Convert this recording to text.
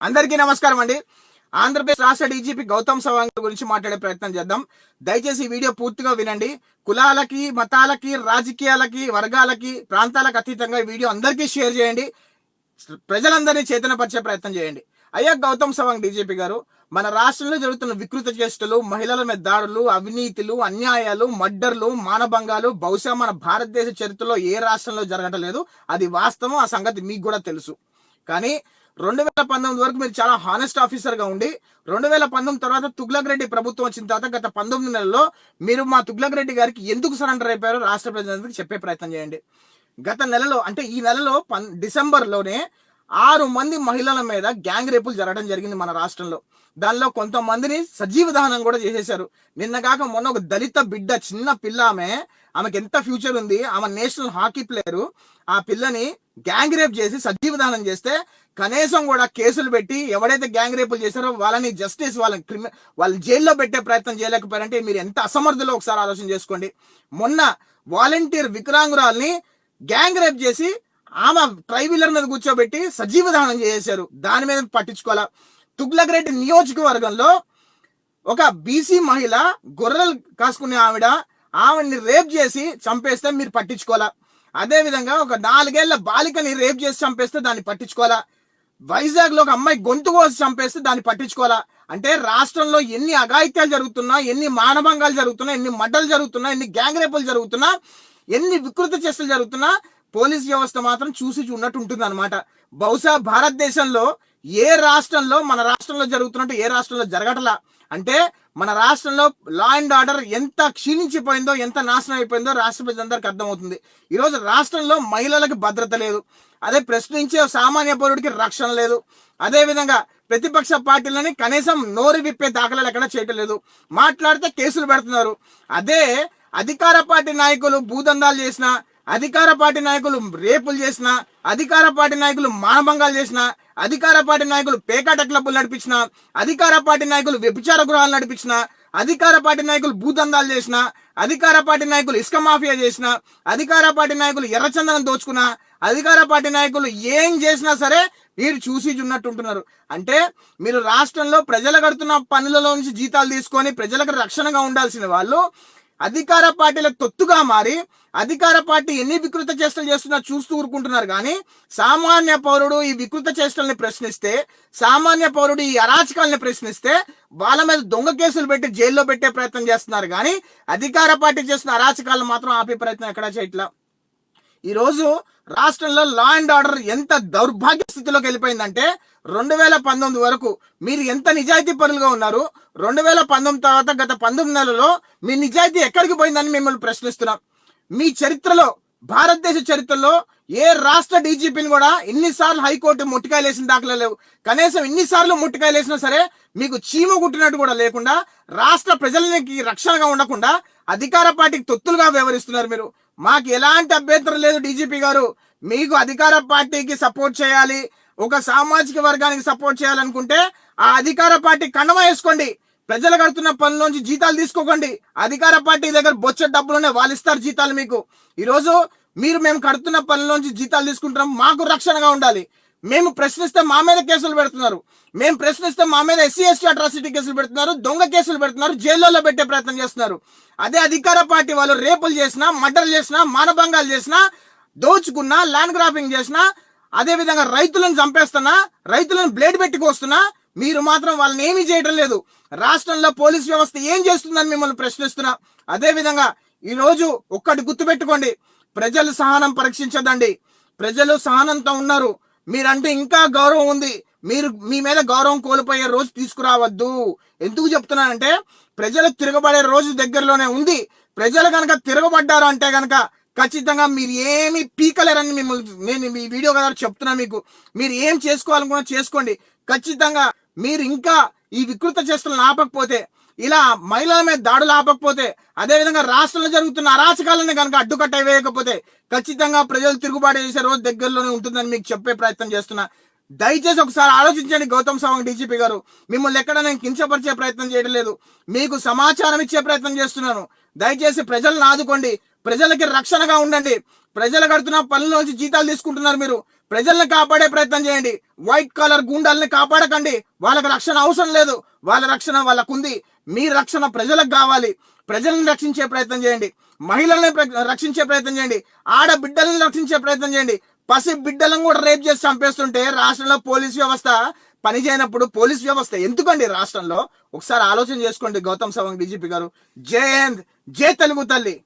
అందరికీ నమస్కారం అండి. ఆంధ్రప్రదేశ్ రాష్ట్ర డీజీపీ గౌతమ్ సవాంగ్ గురించి మాట్లాడే ప్రయత్నం చేద్దాం. దయచేసి ఈ వీడియో పూర్తిగా వినండి. కులాలకి మతాలకి రాజకీయాలకి వర్గాలకి ప్రాంతాలకు అతీతంగా ఈ వీడియో అందరికీ షేర్ చేయండి. ప్రజలందరినీ చేతనపరిచే ప్రయత్నం చేయండి. అయ్యా గౌతమ్ సవాంగ్ డీజీపీ గారు మన రాష్ట్రంలో జరుగుతున్న వికృత చేష్టలు మహిళల మీద దాడులు అవినీతులు అన్యాయాలు మర్డర్లు మానభంగాలు బహుశా మన భారతదేశ చరిత్రలో ఏ రాష్ట్రంలో జరగటం అది వాస్తవం ఆ సంగతి మీకు కూడా తెలుసు. కానీ రెండు వేల పంతొమ్మిది వరకు మీరు చాలా హానెస్ట్ ఆఫీసర్గా ఉండి రెండు వేల పంతొమ్మిది తర్వాత తుగ్లక్ రెడ్డి ప్రభుత్వం వచ్చిన తర్వాత గత పంతొమ్మిది నెలల్లో మీరు మా తుగ్లక్ రెడ్డి గారికి ఎందుకు సరెండర్ అయిపోయారో రాష్ట్ర ప్రజలందరికి చెప్పే ప్రయత్నం చేయండి. గత నెలలో అంటే ఈ నెలలో పన్ డిసెంబర్లోనే ఆరు మంది మహిళల మీద గ్యాంగ్ రేపులు జరగడం జరిగింది మన రాష్ట్రంలో. దానిలో కొంతమందిని సజీవ దహనం కూడా చేసేశారు. నిన్న కాక మొన్న ఒక దళిత బిడ్డ చిన్న పిల్ల ఆమె ఆమెకి ఎంత ఫ్యూచర్ ఉంది ఆమె నేషనల్ హాకీ ప్లేయరు. ఆ పిల్లని గ్యాంగ్ రేప్ చేసి సజీవ దహనం చేస్తే కనీసం కూడా కేసులు పెట్టి ఎవడైతే గ్యాంగ్ రేపులు చేశారో వాళ్ళని జస్టిస్ వాళ్ళని క్రిమి వాళ్ళు జైల్లో పెట్టే ప్రయత్నం చేయలేకపోయారంటే మీరు ఎంత అసమర్థులో ఒకసారి ఆలోచన చేసుకోండి. మొన్న వాలంటీర్ వికలాంగురాల్ని గ్యాంగ్ రేప్ చేసి ఆమె ట్రైవీలర్ మీద కూర్చోబెట్టి సజీవ దహనం చేసేశారు. దాని మీద పట్టించుకోవాలా? తుగ్లక్ రెడ్డి నియోజకవర్గంలో ఒక బీసీ మహిళ గొర్రెలు కాసుకునే ఆవిడ ఆవిడని రేప్ చేసి చంపేస్తే మీరు పట్టించుకోవాలా? అదేవిధంగా ఒక నాలుగేళ్ళ బాలికని రేప్ చేసి చంపేస్తే దాన్ని పట్టించుకోవాలా? వైజాగ్లో ఒక అమ్మాయి గొంతు కోసి చంపేస్తే దాన్ని పట్టించుకోవాలా? అంటే రాష్ట్రంలో ఎన్ని అఘాయిత్యాలు జరుగుతున్నా ఎన్ని మానభంగాలు జరుగుతున్నా ఎన్ని మడ్డలు జరుగుతున్నా ఎన్ని గ్యాంగ్ రేపులు జరుగుతున్నా ఎన్ని వికృత చేష్టలు జరుగుతున్నా పోలీస్ వ్యవస్థ మాత్రం చూసి చూడనట్టు ఉంటుంది అనమాట బహుశా భారతదేశంలో ఏ రాష్ట్రంలో మన రాష్ట్రంలో జరుగుతున్నట్టు ఏ రాష్ట్రంలో జరగటలా. అంటే మన రాష్ట్రంలో లా అండ్ ఆర్డర్ ఎంత క్షీణించిపోయిందో ఎంత నాశనం అయిపోయిందో రాష్ట్ర ప్రజలందరికీ అర్థమవుతుంది. ఈరోజు రాష్ట్రంలో మహిళలకు భద్రత లేదు. అదే ప్రశ్నించే సామాన్య పౌరుడికి రక్షణ లేదు. అదేవిధంగా ప్రతిపక్ష పార్టీలని కనీసం నోరు విప్పే దాఖలాలు ఎక్కడ చేయటం లేదు. మాట్లాడితే కేసులు పెడుతున్నారు. అదే అధికార పార్టీ నాయకులు భూదందాలు చేసిన అధికార పార్టీ నాయకులు రేపులు చేసిన అధికార పార్టీ నాయకులు మానభంగాలు చేసిన అధికార పార్టీ నాయకులు పేకాట క్లబ్లు నడిపించిన అధికార పార్టీ నాయకులు వ్యభిచార గృహాలు నడిపించిన అధికార పార్టీ నాయకులు భూదందాలు చేసిన అధికార పార్టీ నాయకులు ఇసుక మాఫియా చేసిన అధికార పార్టీ నాయకులు ఎర్రచందనం దోచుకున్న అధికార పార్టీ నాయకులు ఏం చేసినా సరే మీరు చూసి ఉంటున్నారు అంటే మీరు రాష్ట్రంలో ప్రజలు కడుతున్న పనులలో నుంచి జీతాలు తీసుకొని ప్రజలకు రక్షణగా ఉండాల్సిన వాళ్ళు అధికార పార్టీల తొత్తుగా మారి అధికార పార్టీ ఎన్ని వికృత చేష్టలు చేస్తున్నా చూస్తూ ఊరుకుంటున్నారు కానీ సామాన్య పౌరుడు ఈ వికృత చేష్టల్ని ప్రశ్నిస్తే సామాన్య పౌరుడు ఈ అరాచకాలని ప్రశ్నిస్తే వాళ్ళ మీద దొంగ కేసులు పెట్టి జైల్లో పెట్టే ప్రయత్నం చేస్తున్నారు కానీ అధికార పార్టీ చేస్తున్న అరాచకాలను మాత్రం ఆపే ప్రయత్నం ఎక్కడా చేయట్లా. ఈరోజు రాష్ట్రంలో లా అండ్ ఆర్డర్ ఎంత దౌర్భాగ్య స్థితిలోకి వెళ్ళిపోయిందంటే రెండు వేల పంతొమ్మిది వరకు మీరు ఎంత నిజాయితీ పనులుగా ఉన్నారు రెండు వేల పంతొమ్మిది తర్వాత గత పంతొమ్మిది నెలలో మీ నిజాయితీ ఎక్కడికి పోయిందని మిమ్మల్ని ప్రశ్నిస్తున్నాం. మీ చరిత్రలో భారతదేశ చరిత్రలో ఏ రాష్ట్ర డీజీపీని కూడా ఇన్నిసార్లు హైకోర్టు ముట్టికాయలు వేసిన దాఖలా లేవు. కనీసం ఇన్నిసార్లు ముట్టికాయలేసినా సరే మీకు చీమ కుట్టినట్టు కూడా లేకుండా రాష్ట్ర ప్రజలకి రక్షణగా ఉండకుండా అధికార పార్టీకి తొత్తులుగా వ్యవహరిస్తున్నారు మీరు. మాకు ఎలాంటి అభ్యంతరం లేదు డీజీపీ గారు. మీకు అధికార పార్టీకి సపోర్ట్ చేయాలి ఒక సామాజిక వర్గానికి సపోర్ట్ చేయాలనుకుంటే ఆ అధికార పార్టీ కండమ వేసుకోండి. ప్రజలు కడుతున్న పనులోంచి జీతాలు తీసుకోకండి. అధికార పార్టీ దగ్గర బొచ్చ డబ్బులునే వాళ్ళు ఇస్తారు జీతాలు మీకు. ఈరోజు మీరు మేము కడుతున్న పనులోంచి జీతాలు తీసుకుంటున్నాం మాకు రక్షణగా ఉండాలి. మేము ప్రశ్నిస్తే మా మీద కేసులు పెడుతున్నారు. మేము ప్రశ్నిస్తే మా మీద ఎస్సీ ఎస్టీ అట్రాసిటీ కేసులు పెడుతున్నారు. దొంగ కేసులు పెడుతున్నారు. జైల్లో పెట్టే ప్రయత్నం చేస్తున్నారు. అదే అధికార పార్టీ వాళ్ళు రేపులు చేసినా మర్డర్ చేసినా మానభంగాలు చేసినా దోచుకున్నా ల్యాండ్ గ్రాఫింగ్ చేసినా అదే విధంగా రైతులను చంపేస్తున్నా రైతులను బ్లేడ్ పెట్టుకొస్తున్నా మీరు మాత్రం వాళ్ళని ఏమీ చేయడం లేదు. రాష్ట్రంలో పోలీస్ వ్యవస్థ ఏం చేస్తుందని మిమ్మల్ని ప్రశ్నిస్తున్నా. అదే విధంగా ఈరోజు ఒక్కటి గుర్తుపెట్టుకోండి. ప్రజలు సహనం పరీక్షించదండి ప్రజలు సహనంతో ఉన్నారు. మీరంటే ఇంకా గౌరవం ఉంది. మీరు మీ మీద గౌరవం కోల్పోయే రోజు తీసుకురావద్దు. ఎందుకు చెప్తున్నానంటే ప్రజలు తిరగబడే రోజు దగ్గరలోనే ఉంది. ప్రజలు కనుక తిరగబడ్డారు అంటే కనుక ఖచ్చితంగా మీరు ఏమి పీకలేరని మిమ్మల్ని నేను మీ వీడియో కదా చెప్తున్నా మీకు. మీరు ఏం చేసుకోవాలనుకున్నా చేసుకోండి. ఖచ్చితంగా మీరు ఇంకా ఈ వికృత చేష్టలను ఆపకపోతే ఇలా మహిళల మీద దాడులు ఆపకపోతే అదేవిధంగా రాష్ట్రంలో జరుగుతున్న అరాచకాలను కనుక అడ్డుకట్ట వేయకపోతే ఖచ్చితంగా ప్రజలు తిరుగుబాటు చేసే రోజు దగ్గరలోనే ఉంటుందని మీకు చెప్పే ప్రయత్నం చేస్తున్నా. దయచేసి ఒకసారి ఆలోచించండి గౌతమ్ సవాంగ్ డీజీపీ గారు. మిమ్మల్ని ఎక్కడ నేను కించపరిచే ప్రయత్నం చేయడం లేదు. మీకు సమాచారం ఇచ్చే ప్రయత్నం చేస్తున్నాను. దయచేసి ప్రజలను ఆదుకోండి. ప్రజలకి రక్షణగా ఉండండి. ప్రజలు కడుతున్న పనుల నుంచి జీతాలు తీసుకుంటున్నారు మీరు. ప్రజల్ని కాపాడే ప్రయత్నం చేయండి. వైట్ కలర్ గుండాలని కాపాడకండి. వాళ్ళకి రక్షణ అవసరం లేదు. వాళ్ళ రక్షణ వాళ్ళకుంది. మీ రక్షణ ప్రజలకు కావాలి. ప్రజలను రక్షించే ప్రయత్నం చేయండి. మహిళల్ని ప్ర- రక్షించే ప్రయత్నం చేయండి. ఆడబిడ్డలను రక్షించే ప్రయత్నం చేయండి. పసి బిడ్డలను కూడా రేప్ చేసి చంపేస్తుంటే రాష్ట్రంలో పోలీస్ వ్యవస్థ పనిచేయనప్పుడు పోలీస్ వ్యవస్థ ఎందుకండి రాష్ట్రంలో? ఒకసారి ఆలోచన చేసుకోండి గౌతమ్ సవాంగ్ డీజీపీ గారు. జై హింద్ జై తెలుగు తల్లి.